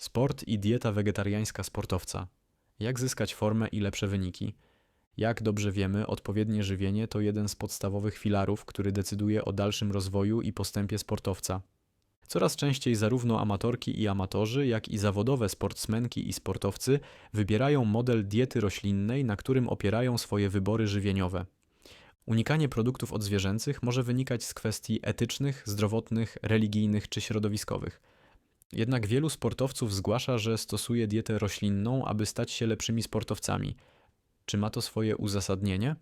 Sport i dieta wegetariańska sportowca. Jak zyskać formę i lepsze wyniki? Jak dobrze wiemy, odpowiednie żywienie to jeden z podstawowych filarów, który decyduje o dalszym rozwoju i postępie sportowca. Coraz częściej zarówno amatorki i amatorzy, jak i zawodowe sportsmenki i sportowcy wybierają model diety roślinnej, na którym opierają swoje wybory żywieniowe. Unikanie produktów odzwierzęcych może wynikać z kwestii etycznych, zdrowotnych, religijnych czy środowiskowych. Jednak wielu sportowców zgłasza, że stosuje dietę roślinną, aby stać się lepszymi sportowcami. Czy ma to swoje uzasadnienie?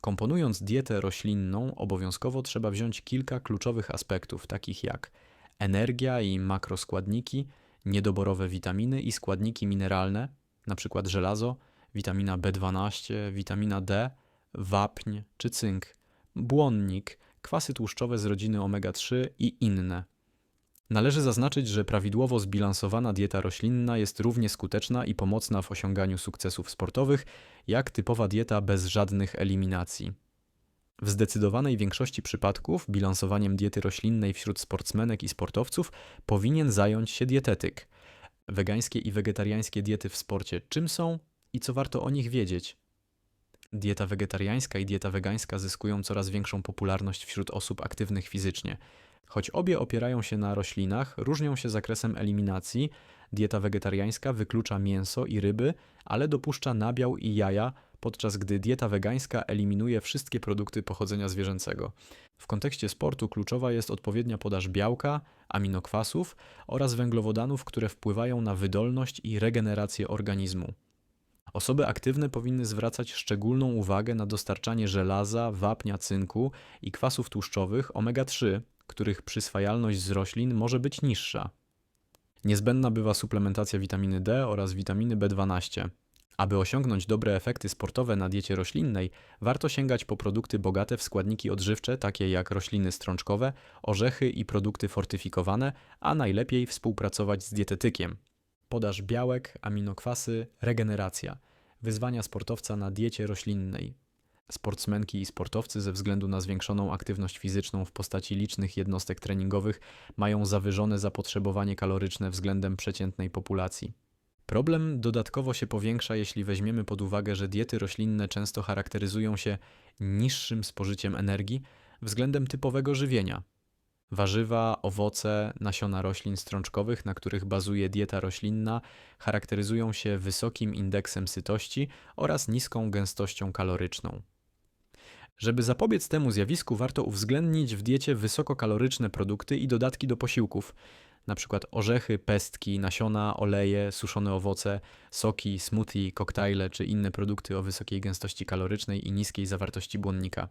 Komponując dietę roślinną, obowiązkowo trzeba wziąć kilka kluczowych aspektów, takich jak energia i makroskładniki, niedoborowe witaminy i składniki mineralne, np. żelazo, witamina B12, witamina D, wapń czy cynk, błonnik, kwasy tłuszczowe z rodziny omega-3 i inne. Należy zaznaczyć, że prawidłowo zbilansowana dieta roślinna jest równie skuteczna i pomocna w osiąganiu sukcesów sportowych, jak typowa dieta bez żadnych eliminacji. W zdecydowanej większości przypadków bilansowaniem diety roślinnej wśród sportsmenek i sportowców powinien zająć się dietetyk. Wegańskie i wegetariańskie diety w sporcie czym są i co warto o nich wiedzieć? Dieta wegetariańska i dieta wegańska zyskują coraz większą popularność wśród osób aktywnych fizycznie. Choć obie opierają się na roślinach, różnią się zakresem eliminacji. Dieta wegetariańska wyklucza mięso i ryby, ale dopuszcza nabiał i jaja, podczas gdy dieta wegańska eliminuje wszystkie produkty pochodzenia zwierzęcego. W kontekście sportu kluczowa jest odpowiednia podaż białka, aminokwasów oraz węglowodanów, które wpływają na wydolność i regenerację organizmu. Osoby aktywne powinny zwracać szczególną uwagę na dostarczanie żelaza, wapnia, cynku i kwasów tłuszczowych omega-3, których przyswajalność z roślin może być niższa. Niezbędna bywa suplementacja witaminy D oraz witaminy B12. Aby osiągnąć dobre efekty sportowe na diecie roślinnej, warto sięgać po produkty bogate w składniki odżywcze, takie jak rośliny strączkowe, orzechy i produkty fortyfikowane, a najlepiej współpracować z dietetykiem. Podaż białek, aminokwasy, regeneracja. Wyzwania sportowca na diecie roślinnej. Sportsmenki i sportowcy ze względu na zwiększoną aktywność fizyczną w postaci licznych jednostek treningowych mają zawyżone zapotrzebowanie kaloryczne względem przeciętnej populacji. Problem dodatkowo się powiększa, jeśli weźmiemy pod uwagę, że diety roślinne często charakteryzują się niższym spożyciem energii względem typowego żywienia. Warzywa, owoce, nasiona roślin strączkowych, na których bazuje dieta roślinna, charakteryzują się wysokim indeksem sytości oraz niską gęstością kaloryczną. Żeby zapobiec temu zjawisku, warto uwzględnić w diecie wysokokaloryczne produkty i dodatki do posiłków, np. orzechy, pestki, nasiona, oleje, suszone owoce, soki, smoothie, koktajle czy inne produkty o wysokiej gęstości kalorycznej i niskiej zawartości błonnika.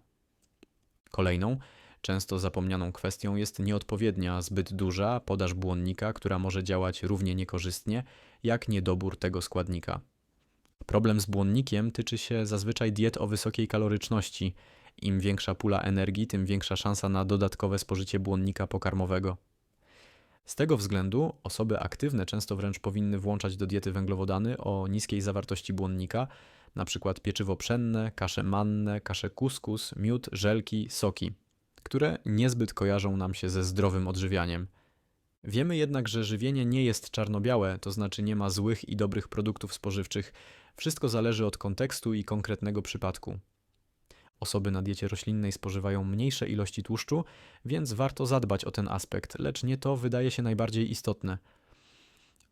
Kolejną, często zapomnianą kwestią jest nieodpowiednia, zbyt duża podaż błonnika, która może działać równie niekorzystnie jak niedobór tego składnika. Problem z błonnikiem tyczy się zazwyczaj diet o wysokiej kaloryczności. Im większa pula energii, tym większa szansa na dodatkowe spożycie błonnika pokarmowego. Z tego względu osoby aktywne często wręcz powinny włączać do diety węglowodany o niskiej zawartości błonnika, np. pieczywo pszenne, kasze manne, kasze kuskus, miód, żelki, soki, które niezbyt kojarzą nam się ze zdrowym odżywianiem. Wiemy jednak, że żywienie nie jest czarno-białe, to znaczy nie ma złych i dobrych produktów spożywczych. Wszystko zależy od kontekstu i konkretnego przypadku. Osoby na diecie roślinnej spożywają mniejsze ilości tłuszczu, więc warto zadbać o ten aspekt, lecz nie to wydaje się najbardziej istotne.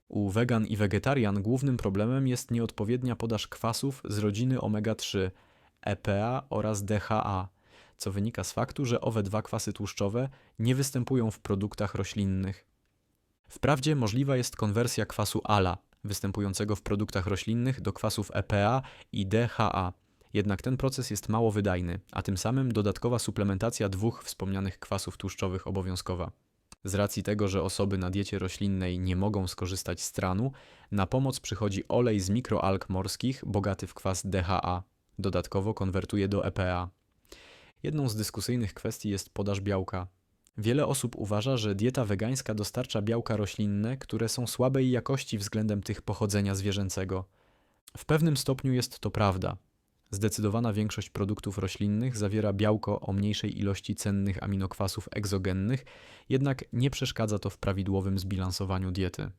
U wegan i wegetarian głównym problemem jest nieodpowiednia podaż kwasów z rodziny omega-3, EPA oraz DHA, co wynika z faktu, że owe dwa kwasy tłuszczowe nie występują w produktach roślinnych. Wprawdzie możliwa jest konwersja kwasu ALA, występującego w produktach roślinnych, do kwasów EPA i DHA jednak ten proces jest mało wydajny, a tym samym dodatkowa suplementacja dwóch wspomnianych kwasów tłuszczowych obowiązkowa. Z racji tego, że osoby na diecie roślinnej nie mogą skorzystać z tranu, na pomoc przychodzi olej z mikroalg morskich bogaty w kwas DHA. Dodatkowo konwertuje do EPA. Jedną z dyskusyjnych kwestii jest podaż białka. Wiele osób uważa, że dieta wegańska dostarcza białka roślinne, które są słabej jakości względem tych pochodzenia zwierzęcego. W pewnym stopniu jest to prawda, Zdecydowana większość produktów roślinnych zawiera białko o mniejszej ilości cennych aminokwasów egzogennych, jednak nie przeszkadza to w prawidłowym zbilansowaniu diety.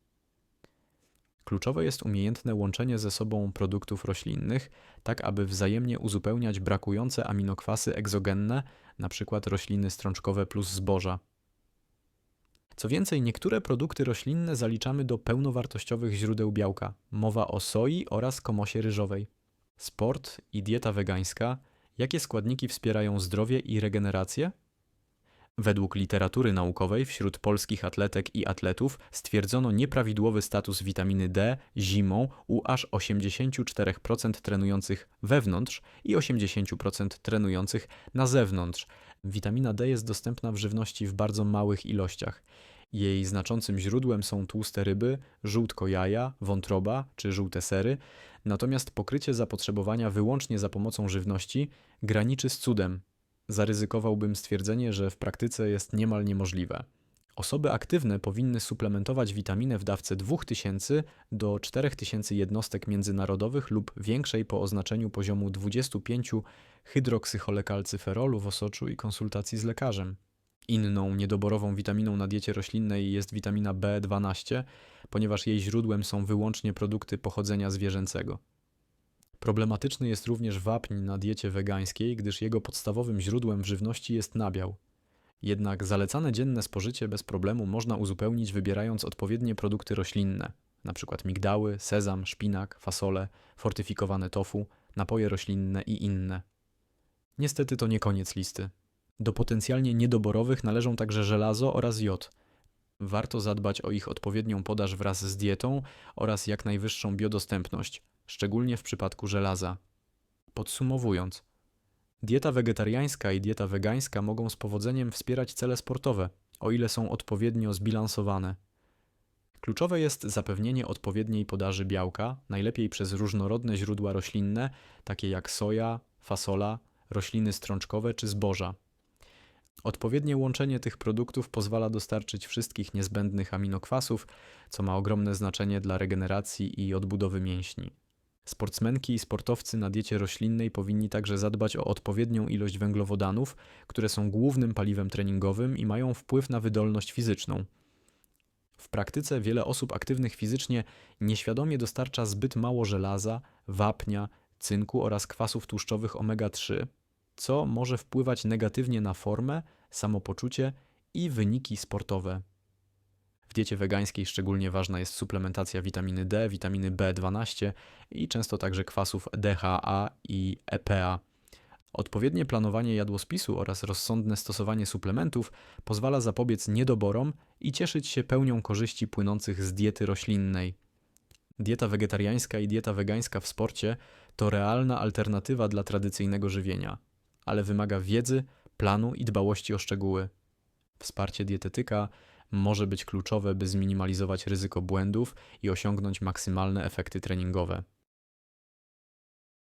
Kluczowe jest umiejętne łączenie ze sobą produktów roślinnych, tak aby wzajemnie uzupełniać brakujące aminokwasy egzogenne, np. rośliny strączkowe plus zboża. Co więcej, niektóre produkty roślinne zaliczamy do pełnowartościowych źródeł białka. Mowa o soi oraz komosie ryżowej. Sport i dieta wegańska. Jakie składniki wspierają zdrowie i regenerację? Według literatury naukowej wśród polskich atletek i atletów stwierdzono nieprawidłowy status witaminy D zimą u aż 84% trenujących wewnątrz i 80% trenujących na zewnątrz. Witamina D jest dostępna w żywności w bardzo małych ilościach. Jej znaczącym źródłem są tłuste ryby, żółtko jaja, wątroba czy żółte sery, natomiast pokrycie zapotrzebowania wyłącznie za pomocą żywności graniczy z cudem. Zaryzykowałbym stwierdzenie, że w praktyce jest niemal niemożliwe. Osoby aktywne powinny suplementować witaminę w dawce 2000 do 4000 jednostek międzynarodowych lub większej po oznaczeniu poziomu 25 hydroksycholekalcyferolu w osoczu i konsultacji z lekarzem. Inną niedoborową witaminą na diecie roślinnej jest witamina B12, ponieważ jej źródłem są wyłącznie produkty pochodzenia zwierzęcego. Problematyczny jest również wapń na diecie wegańskiej, gdyż jego podstawowym źródłem w żywności jest nabiał. Jednak zalecane dzienne spożycie bez problemu można uzupełnić wybierając odpowiednie produkty roślinne, np. migdały, sezam, szpinak, fasole, fortyfikowane tofu, napoje roślinne i inne. Niestety to nie koniec listy. Do potencjalnie niedoborowych należą także żelazo oraz jod. Warto zadbać o ich odpowiednią podaż wraz z dietą oraz jak najwyższą biodostępność, szczególnie w przypadku żelaza. Podsumowując, dieta wegetariańska i dieta wegańska mogą z powodzeniem wspierać cele sportowe, o ile są odpowiednio zbilansowane. Kluczowe jest zapewnienie odpowiedniej podaży białka, najlepiej przez różnorodne źródła roślinne, takie jak soja, fasola, rośliny strączkowe czy zboża. Odpowiednie łączenie tych produktów pozwala dostarczyć wszystkich niezbędnych aminokwasów, co ma ogromne znaczenie dla regeneracji i odbudowy mięśni. Sportsmenki i sportowcy na diecie roślinnej powinni także zadbać o odpowiednią ilość węglowodanów, które są głównym paliwem treningowym i mają wpływ na wydolność fizyczną. W praktyce wiele osób aktywnych fizycznie nieświadomie dostarcza zbyt mało żelaza, wapnia, cynku oraz kwasów tłuszczowych omega-3, co może wpływać negatywnie na formę, samopoczucie i wyniki sportowe. W diecie wegańskiej szczególnie ważna jest suplementacja witaminy D, witaminy B12 i często także kwasów DHA i EPA. Odpowiednie planowanie jadłospisu oraz rozsądne stosowanie suplementów pozwala zapobiec niedoborom i cieszyć się pełnią korzyści płynących z diety roślinnej. Dieta wegetariańska i dieta wegańska w sporcie to realna alternatywa dla tradycyjnego żywienia, ale wymaga wiedzy, planu i dbałości o szczegóły. Wsparcie dietetyka może być kluczowe, by zminimalizować ryzyko błędów i osiągnąć maksymalne efekty treningowe.